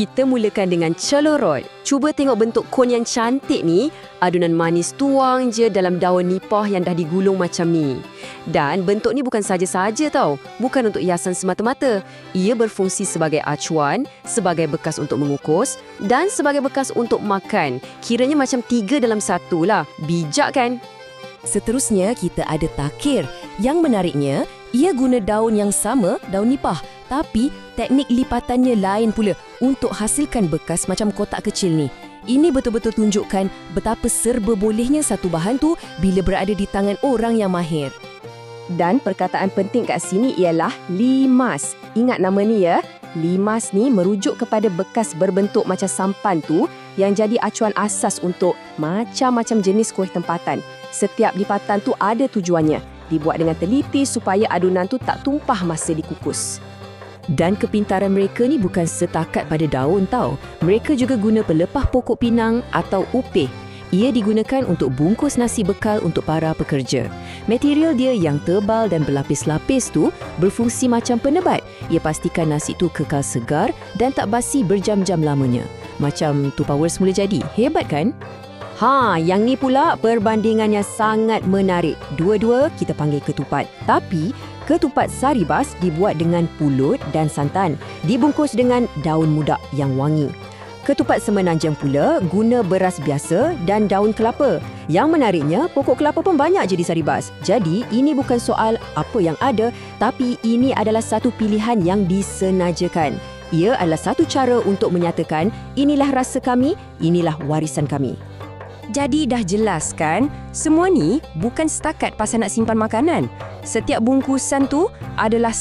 Kita mulakan dengan celorot. Cuba tengok bentuk kon yang cantik ni. Adunan manis tuang je dalam daun nipah yang dah digulung macam ni. Dan bentuk ni bukan saja-saja tau. Bukan untuk hiasan semata-mata. Ia berfungsi sebagai acuan, sebagai bekas untuk mengukus dan sebagai bekas untuk makan. Kiranya macam tiga dalam satu lah. Bijak kan? Seterusnya, kita ada takir. Yang menariknya, ia guna daun yang sama, daun nipah. Tapi, teknik lipatannya lain pula untuk hasilkan bekas macam kotak kecil ni. Ini betul-betul tunjukkan betapa serba bolehnya satu bahan tu bila berada di tangan orang yang mahir. Dan perkataan penting kat sini ialah limas. Ingat nama ni ya. Limas ni merujuk kepada bekas berbentuk macam sampan tu yang jadi acuan asas untuk macam-macam jenis kuih tempatan. Setiap lipatan tu ada tujuannya. Dibuat dengan teliti supaya adunan tu tak tumpah masa dikukus. Dan kepintaran mereka ni bukan setakat pada daun tau. Mereka juga guna pelepah pokok pinang atau upih. Ia digunakan untuk bungkus nasi bekal untuk para pekerja. Material dia yang tebal dan berlapis-lapis tu berfungsi macam penebat. Ia pastikan nasi tu kekal segar dan tak basi berjam-jam lamanya. Macam Tupperware mula jadi. Hebat kan? Ha, yang ni pula perbandingannya sangat menarik. Dua-dua kita panggil ketupat. Tapi ketupat saribas dibuat dengan pulut dan santan. Dibungkus dengan daun muda yang wangi. Ketupat semenanjang pula guna beras biasa dan daun kelapa. Yang menariknya, pokok kelapa pun banyak jadi saribas. Jadi, ini bukan soal apa yang ada, tapi ini adalah satu pilihan yang disenajakan. Ia adalah satu cara untuk menyatakan, inilah rasa kami, inilah warisan kami. Jadi dah jelas kan, semua ni bukan setakat pasal nak simpan makanan. Setiap bungkusan tu adalah